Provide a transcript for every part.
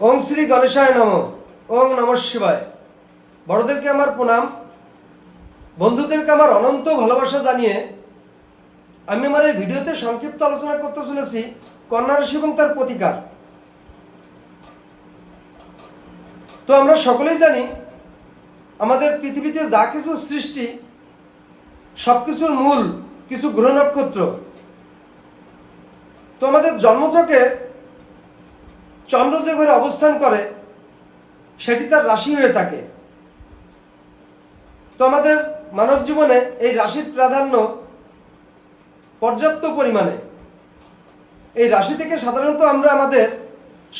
ওং শ্রী গণেশায় নম। ওং নম শিবায়। বড়দেরকে আমার প্রণাম। বন্ধুদেরকে আমার অনন্ত ভালোবাসা জানিয়ে আমি আমার এই ভিডিওতে সংক্ষিপ্ত আলোচনা করতে চলেছি কন্যা রাশি এবং তার প্রতিকার। তো আমরা সকলেই জানি আমাদের পৃথিবীতে যা কিছু সৃষ্টি সব কিছুর মূল, কিছু গ্রহ নক্ষত্র। তো আমাদের জন্ম থেকে চন্দ্র যে ঘরে অবস্থান করে, সেটি তার রাশি হয়ে থাকে। তো আমাদের মানব জীবনে এই রাশির প্রাধান্য পর্যাপ্ত পরিমাণে। এই রাশি থেকে সাধারণত আমরা আমাদের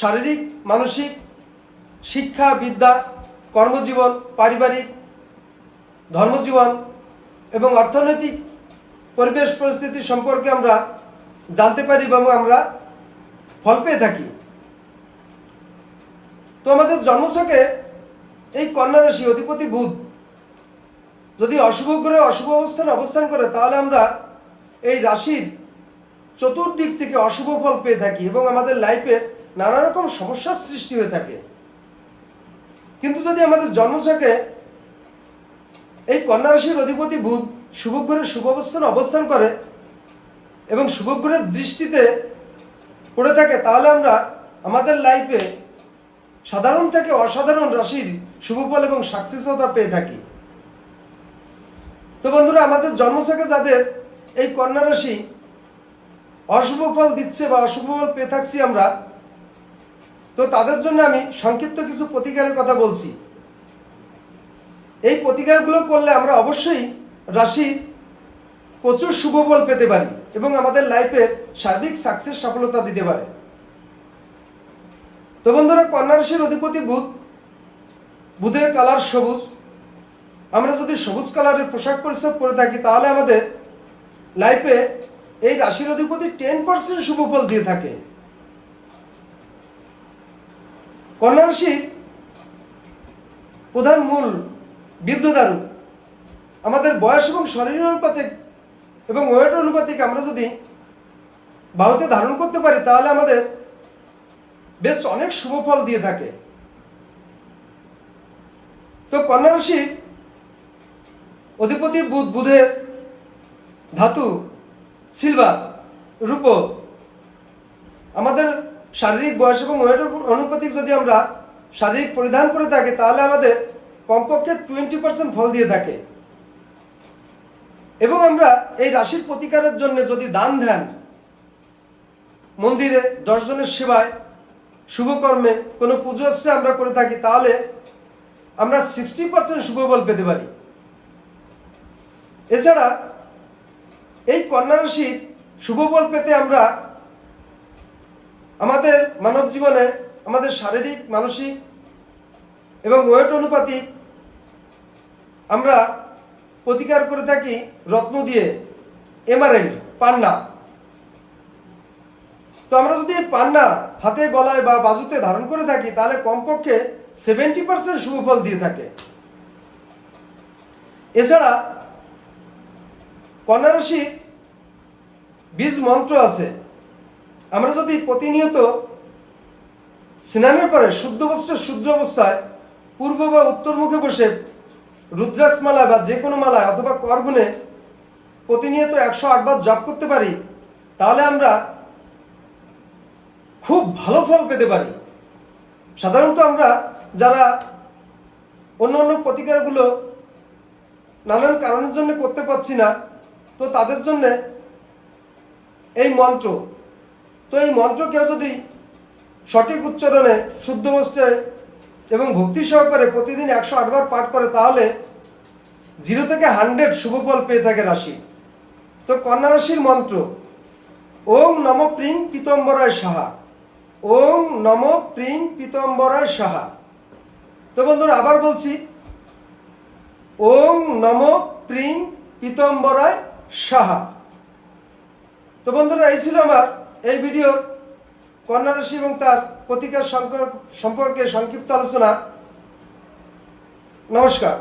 শারীরিক, মানসিক, শিক্ষা, বিদ্যা, কর্মজীবন, পারিবারিক, ধর্মজীবন এবং অর্থনৈতিক পরিবেশ পরিস্থিতি সম্পর্কে আমরা জানতে পারি এবং আমরা ফল পেয়ে থাকি। তো আমাদের জন্মছকে এই কন্যা রাশি, অধিপতি বুধ, যদি অশুভ গ্রহে অশুভ অবস্থানে অবস্থান করে, তাহলে আমরা এই রাশির চতুর্দিক থেকে অশুভ ফল পেয়ে থাকি এবং আমাদের লাইফে নানা রকম সমস্যার সৃষ্টি হয়ে থাকে। কিন্তু যদি আমাদের জন্মছকে এই কন্যা রাশির অধিপতি বুধ শুভগ্রহের শুভ অবস্থানে অবস্থান করে এবং শুভগ্রহের দৃষ্টিতে পড়ে থাকে, তাহলে আমরা আমাদের লাইফে সাধারণ থেকে অসাধারণ রাশির শুভফল এবং সাকসেসতা পেয়ে থাকি। তো বন্ধুরা, আমাদের জন্মছকে যাদের এই কন্যা রাশি অশুভ ফল দিচ্ছে বা অশুভ ফল পেয়ে থাকছি আমরা, তো তাদের জন্য আমি সংক্ষিপ্ত কিছু প্রতিকারের কথা বলছি। এই প্রতিকারগুলো করলে আমরা অবশ্যই রাশির প্রচুর শুভ ফল পেতে পারি এবং আমাদের লাইফের সার্বিক সাকসেস সফলতা দিতে পারে। তো বন্ধুরা, কন্যা রাশির অধিপতি বুধ। বুধের কালার সবুজ। আমরা যদি সবুজ কালারের পোশাক পরিচ্ছদ পরে থাকি, তাহলে আমাদের লাইফে এই রাশির অধিপতি টেন পার্সেন্ট শুভ ফল দিয়ে থাকে। কন্যা রাশির প্রধান মূল বিদ্যুদারু আমাদের বয়স এবং শরীর অনুপাতিক এবং ওয়েট অনুপাতিক আমরা যদি বাহুতে ধারণ করতে পারি, তাহলে আমাদের বেশ অনেক শুভ ফল দিয়ে থাকে। তো কন্যা রাশির অধিপতি বুধ, বুধের ধাতু, সিলভার, রূপ, আমাদের শারীরিক বয়স এবং অনুপাতিক যদি আমরা শারীরিক পরিধান করে থাকি, তাহলে আমাদের কমপক্ষে টোয়েন্টি পার্সেন্ট ফল দিয়ে থাকে। এবং আমরা এই রাশির প্রতিকারের জন্য যদি দান ধ্যান মন্দিরে দশজনের সেবায় শুভকর্মে কোনো পুজো আসছে আমরা করে থাকি, তাহলে আমরা সিক্সটি পার্সেন্ট শুভ ফল পেতে পারি। এছাড়া এই কন্যা রাশির শুভ ফল পেতে আমরা আমাদের মানব জীবনে আমাদের শারীরিক, মানসিক এবং ওয়েট অনুপাতিক আমরা প্রতিকার করে থাকি রত্ন দিয়ে এমারেন্ড পান্না। তো আমরা যদি পান্না হাতে, গলায় বা বাজুতে ধারণ করে থাকি, তাহলে কমপক্ষে সেভেন্টি পার্সেন্ট শুভফল দিয়ে থাকে। এছাড়া কন্যা রাশির বীজ মন্ত্র আছে। আমরা যদি প্রতিনিয়ত স্নানের পরে শুদ্ধ অবস্থায় শুদ্ধ অবস্থায় পূর্ব বা উত্তর মুখে বসে রুদ্রাক্ষ মালা বা যে কোনো মালায় অথবা করগুনে প্রতিনিয়ত একশো আটবার জপ করতে পারি, তাহলে আমরা খুব ভালো ফল পেতে পারি। সাধারণত আমরা যারা অন্য অন্য প্রতিকারগুলো নানান কারণের জন্য করতে পারছি না, তো তাদের জন্যে এই মন্ত্র। তো এই মন্ত্র কেউ যদি সঠিক উচ্চারণে, শুদ্ধ অবস্থায় এবং ভক্তি সহকারে প্রতিদিন একশো আটবার পাঠ করে, তাহলে জিরো থেকে হান্ড্রেড শুভ ফল পেয়ে থাকে রাশি। তো কন্যা রাশির মন্ত্র, ওম নম প্রিং পিতম্বরায় সাহা। ওম নম প্রিং পিতম্বরায় সাহা। তো বন্ধুরা, আবার বলছি ওম নম প্রিং পিতম্বরায় সাহা। তো বন্ধুরা, এই ছিল আমার এই ভিডিওর কন্যা রাশি এবং তার প্রতিকার সম্পর্কে সংক্ষিপ্ত আলোচনা। নমস্কার।